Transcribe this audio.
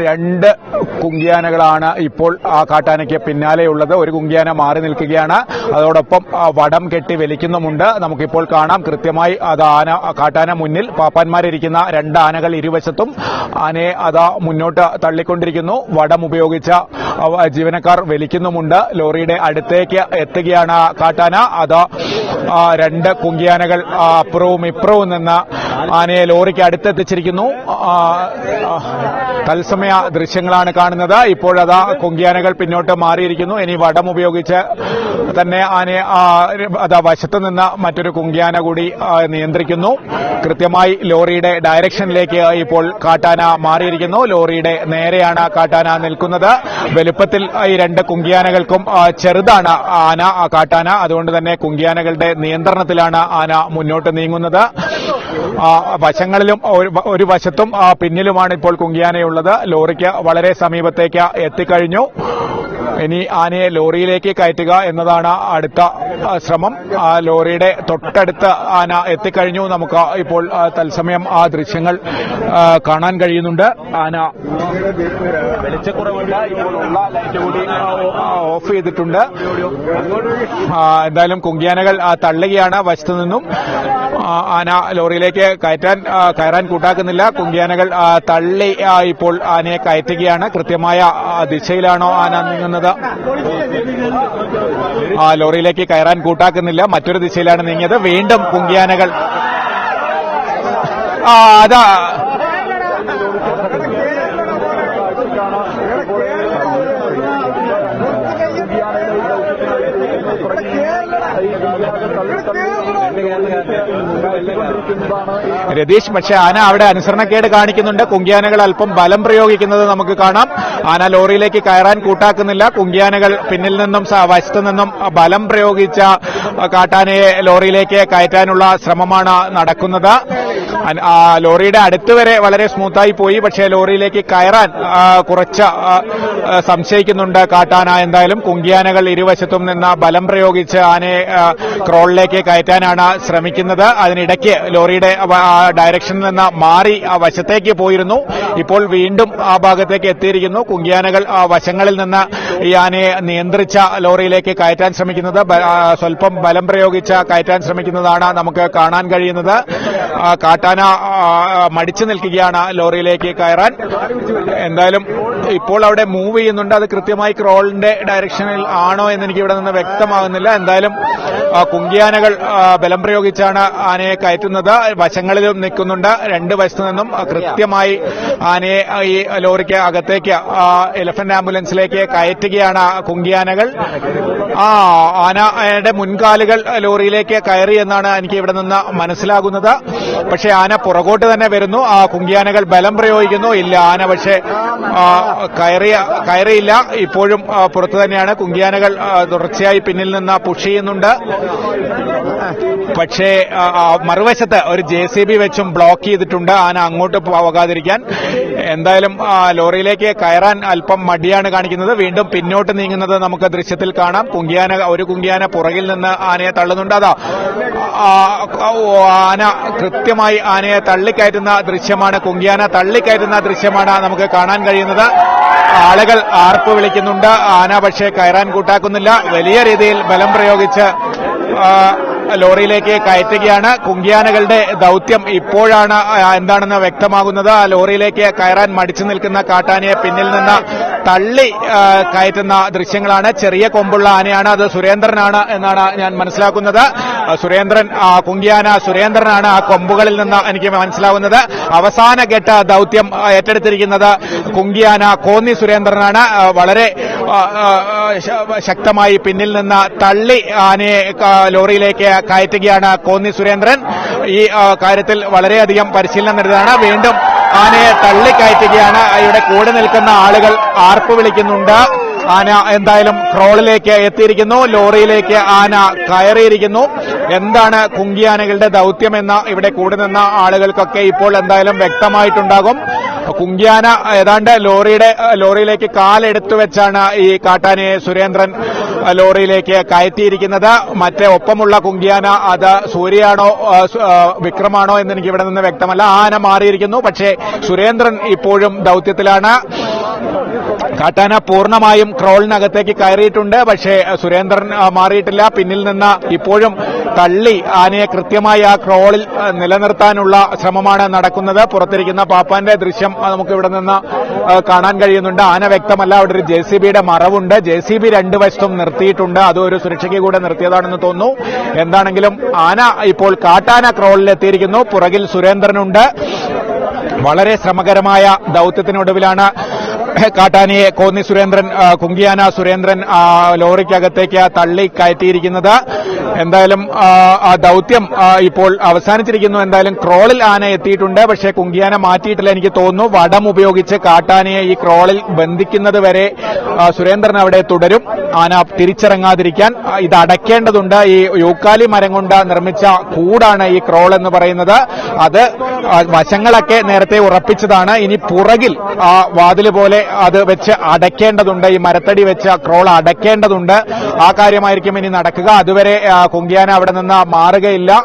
രണ്ട് കുങ്കിയാനകളാണ് ഇപ്പോൾ ആ കാട്ടാനയ്ക്ക് പിന്നാലെയുള്ളത്. ഒരു കുങ്കിയാന മാറി നിൽക്കുകയാണ്. അതോടൊപ്പം വടം കെട്ടി വലിക്കുന്നുമുണ്ട്. നമുക്കിപ്പോൾ കാണാം. കൃത്യമായി അത് ആന കാട്ടാന മുന്നിൽ പാപ്പാന്മാരിരിക്കുന്ന രണ്ട് ആനകൾ ഇരുവശത്തും. ആനയെ അതാ മുന്നോട്ട് തള്ളിക്കൊണ്ടിരിക്കുന്നു. വടം ഉപയോഗിച്ച ജീവനക്കാർ വലിക്കുന്നുമുണ്ട്. ലോറിയുടെ അടുത്തേക്ക് എത്തുകയാണ് കാട്ടാന. അത് രണ്ട് കുങ്കിയാനകൾ അപ്പുറവും ഇപ്പുറവും നിന്ന് ആനയെ ലോറിക്ക് അടുത്തെത്തിച്ചിരിക്കുന്നു. തത്സമയ ദൃശ്യങ്ങളാണ് കാണുന്നത്. ഇപ്പോഴതാ കൊങ്കിയാനകൾ പിന്നോട്ട് മാറിയിരിക്കുന്നു. ഇനി വടം ഉപയോഗിച്ച് തന്നെ ആനയെ അതാ വശത്ത് നിന്ന് മറ്റൊരു കുങ്കിയാന കൂടി നിയന്ത്രിക്കുന്നു. കൃത്യമായി ലോറിയുടെ ഡയറക്ഷനിലേക്ക് ഇപ്പോൾ കാട്ടാന മാറിയിരിക്കുന്നു. ലോറിയുടെ നേരെയാണ് കാട്ടാന നിൽക്കുന്നത്. വലുപ്പത്തിൽ ഈ രണ്ട് കുങ്കിയാനകൾക്കും ചെറുതാണ് ആന കാട്ടാന. അതുകൊണ്ട് തന്നെ കുങ്കിയാനകളുടെ നിയന്ത്രണത്തിലാണ് ആന മുന്നോട്ട് നീങ്ങുന്നത്. വശങ്ങളിലും ഒരു വശത്തും പിന്നിലുമാണ് ഇപ്പോൾ കുങ്കിയാനയുള്ളത്. ലോറിക്ക് വളരെ സമീപത്തേക്ക് എത്തിക്കഴിഞ്ഞു. ഇനി ആനയെ ലോറിയിലേക്ക് കയറ്റുക എന്നതാണ് അടുത്ത ശ്രമം. ആ ലോറിയുടെ തൊട്ടടുത്ത് ആന എത്തിക്കഴിഞ്ഞു. നമുക്ക് ഇപ്പോൾ തത്സമയം ആ ദൃശ്യങ്ങൾ കാണാൻ കഴിയുന്നുണ്ട്. ആന ലൈറ്റ് കൂടി ഓഫ് ചെയ്തിട്ടുണ്ട്. എന്തായാലും കുങ്കിയാനകൾ തള്ളുകയാണ് വശത്തു നിന്നും. ആന ലോറിയിലേക്ക് കയറ്റാൻ കയറാൻ കൂട്ടാക്കുന്നില്ല. കുങ്കിയാനകൾ തള്ളി ഇപ്പോൾ ആനയെ കയറ്റുകയാണ്. കൃത്യമായ ദിശയിലാണോ ആന നീങ്ങുന്നത്? ആ ലോറിയിലേക്ക് കയറാൻ കൂട്ടാക്കുന്നില്ല. മറ്റൊരു ദിശയിലാണ് നീങ്ങിയത്. വീണ്ടും കുങ്കിയാനകൾ. ആ അതാ. രതീഷ് പക്ഷെ ആന അവിടെ അനുസരണക്കേട് കാണിക്കുന്നുണ്ട്. കുങ്കിയാനകൾ അല്പം ബലം പ്രയോഗിക്കുന്നത് നമുക്ക് കാണാം. ആന ലോറിയിലേക്ക് കയറാൻ കൂട്ടാക്കുന്നില്ല. കുങ്കിയാനകൾ പിന്നിൽ നിന്നും വശത്തു നിന്നും ബലം പ്രയോഗിച്ച കാട്ടാനയെ ലോറിയിലേക്ക് കയറ്റാനുള്ള ശ്രമമാണ് നടക്കുന്നത്. ലോറിയുടെ അടുത്ത് വരെ വളരെ സ്മൂത്തായി പോയി. പക്ഷേ ലോറിയിലേക്ക് കയറാൻ കുറച്ച് സംശയിക്കുന്നുണ്ട്. കാട്ടാന എന്തായാലും കുങ്കിയാനകൾ ഇരുവശത്തും നിന്ന് ബലം പ്രയോഗിച്ച് ആനയെ ക്രോളിലേക്ക് കയറ്റാനാണ് ശ്രമിക്കുന്നത്. അതിനിടയ്ക്ക് ലോറിയുടെ ഡയറക്ഷനിൽ നിന്ന് മാറി വശത്തേക്ക് പോയിരുന്നു. ഇപ്പോൾ വീണ്ടും ആ ഭാഗത്തേക്ക് എത്തിയിരിക്കുന്നു. കുങ്കിയാനകൾ വശങ്ങളിൽ നിന്ന് ഈ ആനയെ നിയന്ത്രിച്ച ലോറിയിലേക്ക് കയറ്റാൻ ശ്രമിക്കുന്നത്. സ്വല്പം ബലം പ്രയോഗിച്ച് കയറ്റാൻ ശ്രമിക്കുന്നതാണ് നമുക്ക് കാണാൻ കഴിയുന്നത്. ആ, ആ, മടിച്ചു നിൽക്കുകയാണ് ലോറിയിലേക്ക് കയറാൻ. എന്തായാലും ഇപ്പോൾ അവിടെ മൂവ് ചെയ്യുന്നുണ്ട്. അത് കൃത്യമായി ക്രോളിന്റെ ഡയറക്ഷനിൽ ആണോ എന്ന് എനിക്ക് ഇവിടെ നിന്ന് വ്യക്തമാകുന്നില്ല. എന്തായാലും കുങ്കിയാനകൾ ബലം പ്രയോഗിച്ചാണ് ആനയെ കയറ്റുന്നത്. വശങ്ങളിലും നിൽക്കുന്നുണ്ട്. രണ്ട് വശത്തു നിന്നും കൃത്യമായി ആനയെ ഈ ലോറിക്ക് അകത്തേക്ക് എലഫന്റ് ആംബുലൻസിലേക്ക് കയറ്റുകയാണ് കുങ്കിയാനകൾ. ആ ആനയുടെ മുൻകാലുകൾ ലോറിയിലേക്ക് കയറി എന്നാണ് എനിക്ക് ഇവിടെ നിന്ന് മനസ്സിലാകുന്നത്. പക്ഷേ ആന പുറകോട്ട് തന്നെ വരുന്നു. ആ കുങ്കിയാനകൾ ബലം പ്രയോഗിക്കുന്നു. ഇല്ല ആന പക്ഷേ കയറിയ കയറിയില്ല. ഇപ്പോഴും പുറത്തു തന്നെയാണ്. കുങ്കിയാനകൾ തുടർച്ചയായി പിന്നിൽ നിന്ന് പുഷ് ചെയ്യുന്നുണ്ട്. പക്ഷേ മറുവശത്ത് ഒരു ജെ സി ബി വെച്ചും ബ്ലോക്ക് ചെയ്തിട്ടുണ്ട് ആന അങ്ങോട്ട് പോകാതിരിക്കാൻ. എന്തായാലും ലോറിയിലേക്ക് കയറാൻ അല്പം മടിയാണ് കാണിക്കുന്നത്. വീണ്ടും പിന്നോട്ട് നീങ്ങുന്നത് നമുക്ക് ദൃശ്യത്തിൽ കാണാം. കുങ്കിയാന ഒരു കുങ്കിയാന പുറകിൽ നിന്ന് ആനയെ തള്ളുന്നുണ്ട്. അതാ ആന കൃത്യമായി ആനയെ തള്ളിക്കയറ്റുന്ന ദൃശ്യമാണ്. കുങ്കിയാന തള്ളിക്കയറ്റുന്ന ദൃശ്യമാണ് നമുക്ക് കാണാൻ കഴിയുന്നത്. ആളുകൾ ആർപ്പ് വിളിക്കുന്നുണ്ട്. ആന പക്ഷേ കയറാൻ കൂട്ടാക്കുന്നില്ല. വലിയ രീതിയിൽ ബലം പ്രയോഗിച്ച് ലോറിയിലേക്ക് കയറ്റുകയാണ്. കുങ്കിയാനകളുടെ ദൌത്യം ഇപ്പോഴാണ് എന്താണെന്ന് വ്യക്തമാകുന്നത്. ആ ലോറിയിലേക്ക് കയറാൻ മടിച്ചു നിൽക്കുന്ന കാട്ടാനയെ പിന്നിൽ നിന്ന് തള്ളി കയറ്റുന്ന ദൃശ്യങ്ങളാണ്. ചെറിയ കൊമ്പുള്ള ആനയാണ് അത്. സുരേന്ദ്രനാണ് എന്നാണ് ഞാൻ മനസ്സിലാക്കുന്നത്. സുരേന്ദ്രൻ കുങ്കിയാന സുരേന്ദ്രനാണ് ആ കൊമ്പുകളിൽ നിന്ന് എനിക്ക് മനസ്സിലാവുന്നത്. അവസാന ഘട്ട ദൌത്യം ഏറ്റെടുത്തിരിക്കുന്നത് കുങ്കിയാന കോന്നി സുരേന്ദ്രനാണ്. വളരെ ശക്തമായി പിന്നിൽ നിന്ന് തള്ളി ആനയെ ലോറിയിലേക്ക് കയറ്റുകയാണ് കോന്നി സുരേന്ദ്രൻ. ഈ കാര്യത്തിൽ വളരെയധികം പരിശീലനം നേടുന്നതാണ് വീണ്ടും ആനയെ തള്ളിക്കയറ്റുകയാണ് ഇവിടെ കൂടെ നിൽക്കുന്ന ആളുകൾ ആർപ്പ് വിളിക്കുന്നുണ്ട്. ആന എന്തായാലും ക്രോളിലേക്ക് എത്തിയിരിക്കുന്നു. ലോറിയിലേക്ക് ആന കയറിയിരിക്കുന്നു. എന്താണ് കുങ്കിയാനകളുടെ ദൗത്യമെന്ന് ഇവിടെ കൂടെ നിന്ന ആളുകൾക്കൊക്കെ ഇപ്പോൾ എന്തായാലും വ്യക്തമായിട്ടുണ്ടാകും. കുങ്കിയാന ഏതാണ്ട് ലോറിയുടെ ലോറിയിലേക്ക് കാലെടുത്തു വെച്ചാണ് ഈ കാട്ടാനയെ സുരേന്ദ്രൻ ലോറിയിലേക്ക് കയറ്റിയിരിക്കുന്നത്. മറ്റേ ഒപ്പമുള്ള കുങ്കിയാന അത് സൂര്യയാണോ വിക്രമാണോ എന്ന് എനിക്ക് ഇവിടെ നിന്ന് വ്യക്തമല്ല. ആന മാറിയിരിക്കുന്നു. പക്ഷേ സുരേന്ദ്രൻ ഇപ്പോഴും ദൌത്യത്തിലാണ്. കാട്ടാന പൂർണമായും ക്രോളിനകത്തേക്ക് കയറിയിട്ടുണ്ട്. പക്ഷേ സുരേന്ദ്രൻ മാറിയിട്ടില്ല. പിന്നിൽ നിന്ന് ഇപ്പോഴും തള്ളി ആനയെ കൃത്യമായി ആ ക്രോളിൽ നിലനിർത്താനുള്ള ശ്രമമാണ് നടക്കുന്നത്. പുറത്തിരിക്കുന്ന പാപ്പാന്റെ ദൃശ്യം നമുക്ക് ഇവിടെ നിന്ന് കാണാൻ കഴിയുന്നുണ്ട്. ആന വ്യക്തമല്ല അവിടെ ഒരു ജെ സി ബിയുടെ മറവുണ്ട്. ജെ സി ബി രണ്ട് വശത്തും നിർത്തിയിട്ടുണ്ട്. അത് ഒരു സുരക്ഷയ്ക്ക് കൂടെ നിർത്തിയതാണെന്ന് തോന്നുന്നു. എന്താണെങ്കിലും ആന ഇപ്പോൾ കാട്ടാന ക്രോളിൽ എത്തിയിരിക്കുന്നു പുറകിൽ സുരേന്ദ്രനുണ്ട്. വളരെ ശ്രമകരമായ ദൌത്യത്തിനൊടുവിലാണ് കാട്ടാനിയെ കോന്നി സുരേന്ദ്രൻ കുങ്കിയാന സുരേന്ദ്രൻ ലോറിക്കകത്തേക്ക് തള്ളി കയറ്റിയിരിക്കുന്നത്. എന്തായാലും ആ, ദൗത്യം ഇപ്പോൾ അവസാനിച്ചിരിക്കുന്നു. എന്തായാലും ക്രോളിൽ ആന എത്തിയിട്ടുണ്ട്. പക്ഷേ കുങ്കിയാന മാറ്റിയിട്ടില്ല എനിക്ക് തോന്നുന്നു. വടം ഉപയോഗിച്ച് കാട്ടാനയെ ഈ ക്രോളിൽ ബന്ധിക്കുന്നത് വരെ സുരേന്ദ്രൻ അവിടെ തുടരും. ആന തിരിച്ചിറങ്ങാതിരിക്കാൻ. ഇത് അടയ്ക്കേണ്ടതുണ്ട്. ഈ യൂക്കാലി മരം കൊണ്ട് നിർമ്മിച്ച കൂടാണ് ഈ ക്രോൾ എന്ന് പറയുന്നത്. അത് വശങ്ങളൊക്കെ നേരത്തെ ഉറപ്പിച്ചതാണ്. ഇനി പുറകിൽ ആ വാതിൽ പോലെ അത് വെച്ച് അടയ്ക്കേണ്ടതുണ്ട്. ഈ മരത്തടി വെച്ച് ആ ക്രോൾ അടയ്ക്കേണ്ടതുണ്ട്. ആ കാര്യമായിരിക്കും ഇനി നടക്കുക. അതുവരെ കുങ്കിയാന അവിടെ നിന്ന് മാറുകയില്ല.